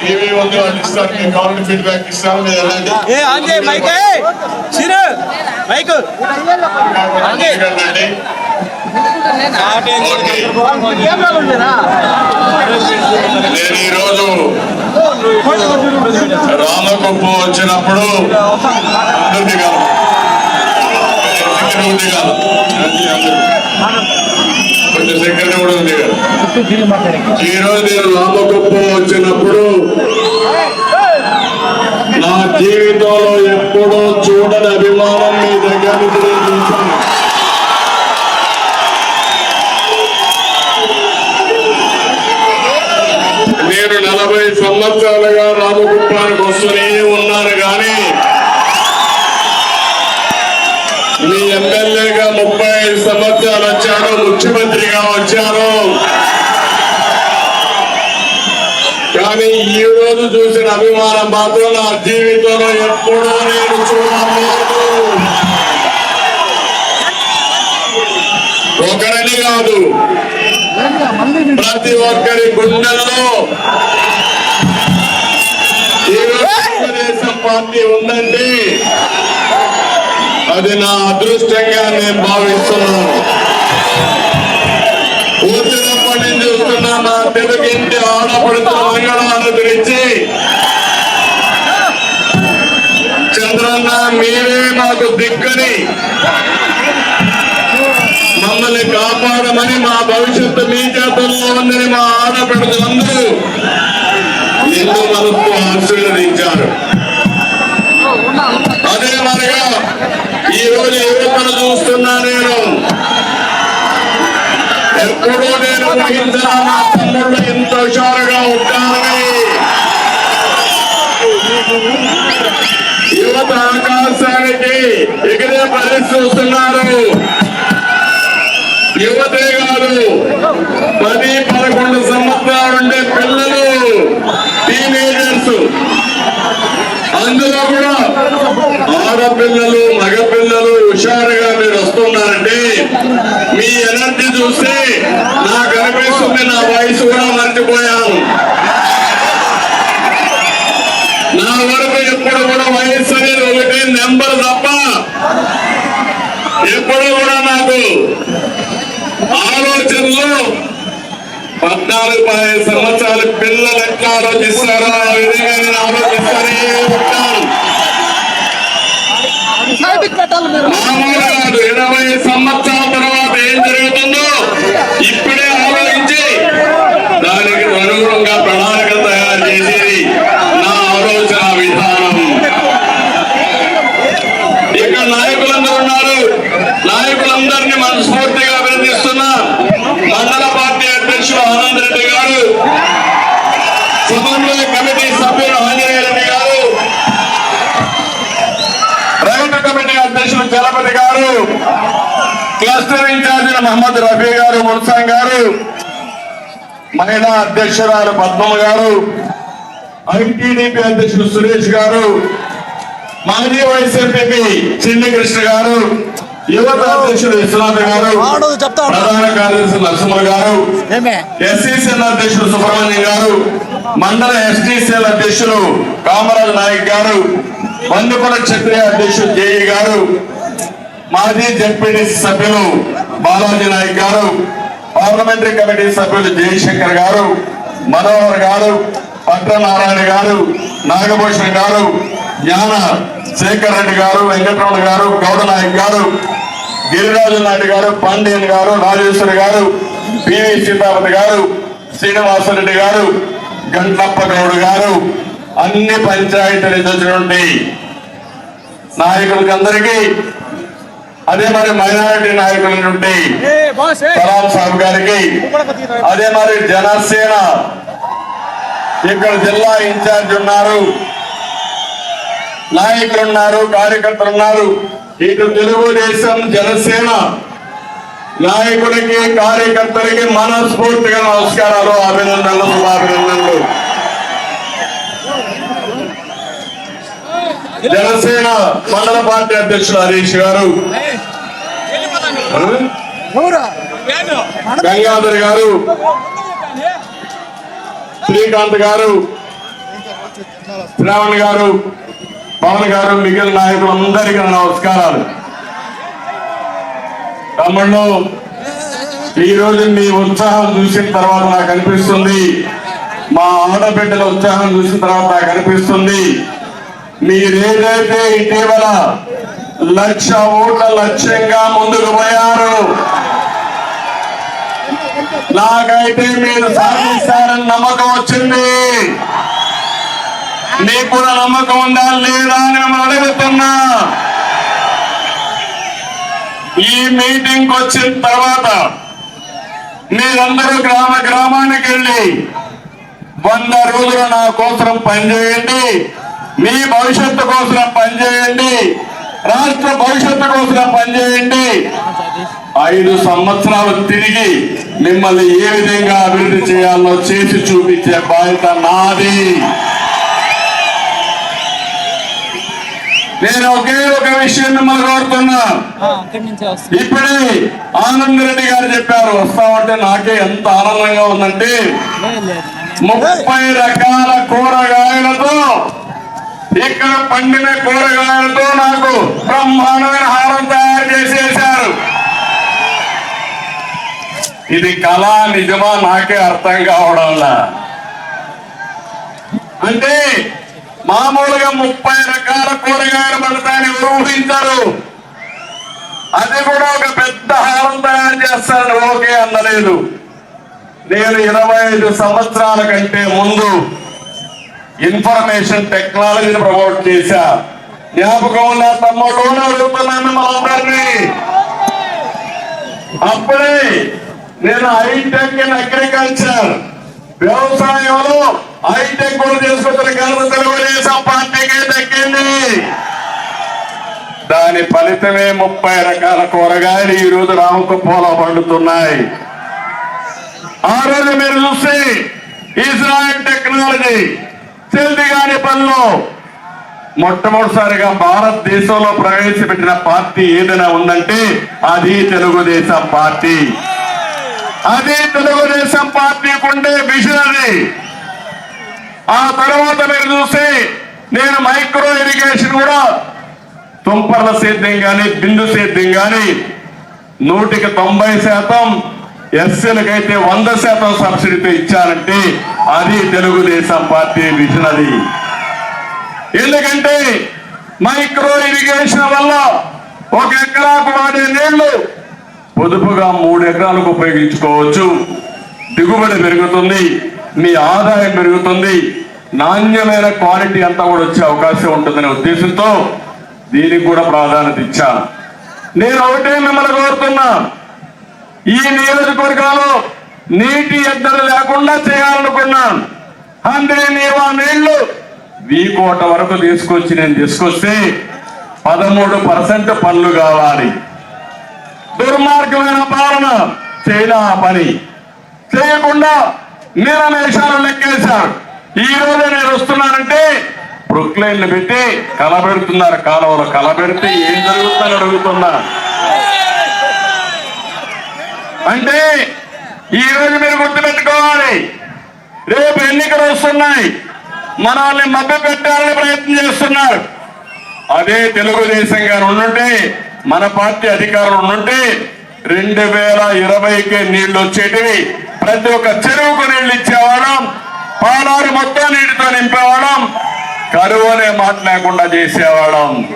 TV ఉంది వాళ్ళు ఇస్తారు మీరు కావాలంటే ఫీడ్బ్యాక్ ఇస్తారు మీరు వెళ్ళండి నేను ఈరోజు రామకుప్ప వచ్చినప్పుడు కాదు. కాదు. కొంచెం సెక్యూరిటీ కూడా ఉంది కదా. ఈ రోజు నేను రామకుప్ప వచ్చినప్పుడు నా జీవితంలో ఎప్పుడూ చూడని అభిమానం మీ దగ్గర నుంచి నేను చూశాను. నేను నలభై సంవత్సరాలుగా రామకుప్పానికి వస్తూనే ఉన్నాను కానీ మీ ఎమ్మెల్యేగా ముప్పై ఐదు సంవత్సరాలు వచ్చాను ముఖ్యమంత్రిగా వచ్చాను కానీ ఈ రోజు చూసిన అభిమానం మాత్రం నా జీవితంలో ఎప్పుడూ నేను చూడలేదు. ఒకరని కాదు ప్రతి ఒక్కరి గుండెల్లో ఈరోజు తెలుగుదేశం పార్టీ ఉందండి. అది నా అదృష్టంగా నేను భావిస్తున్నాను. వచ్చినప్పటి నుంచి చూస్తున్నా నా తెలుగింటి ఆడపడుతున్న మంగళాన్ని గురించి చంద్రన్న మీరే నాకు దిక్కని. మమ్మల్ని కాపాడమని మా భవిష్యత్తు మీ చేతుల్లో ఉందని మా ఆడపడుతులందరూ ఎంతో మనకు ఆశీర్వదించారు. ఈ రోజు యువతను చూస్తున్నా నేను? ఎప్పుడూ నేను ఊహించిన నా తమ్ముళ్ళు ఎంత హుషారుగా ఉంటారని యువత ఆకాశానికి ఎగిరే పరిస్థితి చూస్తున్నారు. యువతే కాదు పది పదకొండు సంవత్సరాలు ఉండే పిల్లలు టీనేజర్స్ అందులో కూడా ఆడపిల్లలు మగపిల్లలు హుషారుగా మీరు వస్తున్నారంటే మీ ఎనర్జీ చూస్తే నాకు అనిపిస్తుంది నా వయసు కూడా మర్చిపోయాను. నా వరకు ఎప్పుడు కూడా వయసు అనేది ఒకటి నెంబర్ తప్ప ఎప్పుడు కూడా నాకు ఆలోచనలో పద్నాలుగు పదిహేను సంవత్సరాల పిల్లలు ఎట్లా ఆలోచిస్తారో ఆ విధంగా నేను ఆలోచిస్తానే ఉంటాను మామూలుగా కాదు ఇరవై సంవత్సరాల తర్వాత ఏం జరుగుతుందో ఇప్పుడే ఆలోచించి దానికి అనుగుణంగా ప్రణాళిక తయారు చేసేది నా ఆలోచన విధానం ఇక్కడ నాయకులందరూ ఉన్నారు నాయకులందరినీ మనస్ఫూర్తిగా అభినందిస్తున్నా మండల పార్టీ అధ్యక్షులు ఆనంద్ రెడ్డి గారు సమన్వయ కమిటీ సభ్యులు ఆంజనేయ రెడ్డి గారు రైతు కమిటీ అధ్యక్షులు చలపతి గారు క్లస్టర్ ఇన్ఛార్జీల మహమ్మద్ రఫీ గారు మున్సాం గారు మహిళా అధ్యక్షురాలు పద్మమ్మ గారు ఐటీడీపీ అధ్యక్షులు సురేష్ గారు మాజీ వైఎస్ఆర్పీపీ చిన్ని కృష్ణ గారు యువత అధ్యక్షుడు విశ్వనాథ్ గారు. ప్రధాన కార్యదర్శి నరసింహ గారు ఎస్సీసీఎల్ అధ్యక్షుడు సుబ్రహ్మణ్యం గారు మండల ఎస్టీసీఎల్ అధ్యక్షులు కామరాజు నాయక్ గారు బందుకుల క్షత్రియ అధ్యక్షుడు జేఈ గారు మాజీ జడ్పీటీసీ సభ్యులు బాలాజీ నాయక్ గారు పార్లమెంటరీ కమిటీ సభ్యులు జయశంకర్ గారు మనోహర్ గారు పట్టనారాయణ గారు నాగభూషణ్ గారు జ్ఞాన శేఖర్ రెడ్డి గారు వెంకటరమణ గారు గౌడ నాయక్ గారు గిరిరాజు నాయుడు గారు పాండ్యన్ గారు రాజేశ్వరి గారు పివి సీతాపతి గారు శ్రీనివాసరెడ్డి గారు గంటప్ప గౌడ్ గారు అన్ని పంచాయతీలు వచ్చినటువంటి నాయకులకి అందరికీ అదే మరి మైనారిటీ నాయకులైనటువంటి సలాం సాబ్ గారికి. అదే మరి జనసేన ఇక్కడ జిల్లా ఇన్ఛార్జ్ ఉన్నారు. నాయకులు ఉన్నారు కార్యకర్తలు ఉన్నారు. ఇటు తెలుగుదేశం జనసేన నాయకుడికి కార్యకర్తలకి మనస్ఫూర్తిగా నమస్కారాలు అభినందనలు శుభాభినందనలు. జనసేన మండల పార్టీ అధ్యక్షులు హరీష్ గారు. గంగాధర్ గారు శ్రీకాంత్ గారు శ్రావణ్ గారు పవన్ గారు మిగిలిన నాయకులందరికీ నమస్కారాలు. తమ్ముళ్ళు ఈ రోజు మీ ఉత్సాహం చూసిన తర్వాత నాకు అనిపిస్తుంది. మా ఆడబిడ్డల ఉత్సాహం చూసిన తర్వాత నాకు అనిపిస్తుంది. మీరేదైతే ఇటీవల లక్ష ఓట్ల లక్ష్యంగా ముందుకు పోయారు. నాకైతే మీరు సాధిస్తారని నమ్మకం వచ్చింది. నీకు కూడా నమ్మకం ఉందా లేదా అని మిమ్మల్ని అడుగుతున్నా. ఈ మీటింగ్ వచ్చిన తర్వాత మీరందరూ గ్రామ గ్రామానికి వెళ్ళి వంద రోజులు నా కోసం పనిచేయండి. మీ భవిష్యత్తు కోసం పనిచేయండి. రాష్ట్ర భవిష్యత్తు కోసం పనిచేయండి. ఐదు సంవత్సరాలు తిరిగి మిమ్మల్ని ఏ విధంగా అభివృద్ధి చేయాలో చేసి చూపించే బాధ్యత నాది. నేను ఒకే ఒక విషయం మిమ్మల్ని కోరుతున్నా. ఇప్పుడే ఆనంద్ రెడ్డి గారు చెప్పారు వస్తామంటే నాకే ఎంత ఆనందంగా ఉందంటే ముప్పై రకాల కూరగాయలతో ఇక్కడ పండిన కూరగాయలతో నాకు బ్రహ్మాండమైన హారం తయారు చేసేశారు. ఇది కళ నిజమా నాకే అర్థం కావడంలా అంటే మామూలుగా ముప్పై రకాల కూరగాయలు పడతాయని ఊహించరు. అది కూడా ఒక పెద్ద హారం తయారు చేస్తాను ఓకే అన్నలేదు. నేను ఇరవై ఐదు సంవత్సరాల కంటే ముందు ఇన్ఫర్మేషన్ టెక్నాలజీని ప్రమోట్ చేశా. జ్ఞాపకం ఉన్న తమ్ముడు అడుగుతున్నాను మనందరినీ. అప్పుడే నేను హైటెక్ ఇన్ అగ్రికల్చర్ వ్యవసాయంలో హైటెక్ కూడా చేసుకుంటున్న ఘనత తెలుగుదేశం పార్టీకే దక్కింది. దాని ఫలితమే ముప్పై రకాల కూరగాయలు ఈ రోజు పూల పండుతున్నాయి. ఆ రోజు మీరు చూస్తే ఇజ్రాయల్ టెక్నాలజీ చెల్దిగాని పనులు. మొట్టమొదటిసారిగా భారతదేశంలో ప్రవేశపెట్టిన పార్టీ ఏదైనా ఉందంటే అది తెలుగుదేశం పార్టీ. అది తెలుగుదేశం పార్టీకి ఉండే విజన్ అది. ఆ తర్వాత మీరు చూస్తే నేను మైక్రో ఇరిగేషన్ కూడా తుంపర్ల సేద్యం కానీ బిందు సేద్యం కానీ నూటికి తొంభై శాతం ఎస్సీలకైతే వంద శాతం సబ్సిడీతో ఇచ్చారంటే అది తెలుగుదేశం పార్టీ విజన్ అది ఎందుకంటే మైక్రో ఇరిగేషన్ వల్ల ఒక ఎకరాకు వాడే నీళ్ళు పొదుపుగా మూడు ఎకరాలకు ఉపయోగించుకోవచ్చు. దిగుబడి పెరుగుతుంది మీ ఆదాయం పెరుగుతుంది నాణ్యమైన క్వాలిటీ అంతా కూడా వచ్చే అవకాశం ఉంటుందనే ఉద్దేశంతో దీనికి కూడా ప్రాధాన్యత ఇచ్చాను. నేను ఒకటే మిమ్మల్ని కోరుతున్నా ఈ నియోజకవర్గాల్లో నీటి ఎద్దరు లేకుండా చేయాలనుకున్నాను. అందరి నీవా నీళ్ళు వీకోట వరకు తీసుకొచ్చి నేను తీసుకొస్తే పదమూడు పర్సెంట్ పనులు కావాలి. దుర్మార్గమైన పాలన చేయలే ఆ పని? చేయకుండా నిరమేషాలు లెక్కేశారు. ఈ రోజు నేను వస్తున్నానంటే ప్రొక్లైన్లు పెట్టి కలబెడుతున్నారు కాలువలో కలబెడితే ఏం జరుగుతుందని అడుగుతున్నా. అంటే ఈ రోజు మీరు గుర్తుపెట్టుకోవాలి. రేపు ఎన్నికలు వస్తున్నాయి. మనల్ని మభ్య పెట్టాలని ప్రయత్నం చేస్తున్నారు. అదే తెలుగుదేశం గారు ఉండుంటే మన పార్టీ అధికారులు ఉండుంటే రెండు వేల ఇరవైకి నీళ్ళు వచ్చేటివి. ప్రతి ఒక్క చెరువుకు నీళ్ళు ఇచ్చేవాళ్ళం. పాలారు మొత్తం నీటితో నింపేవాళ్ళం. కరువు అనే మాట లేకుండా చేసేవాళ్ళం.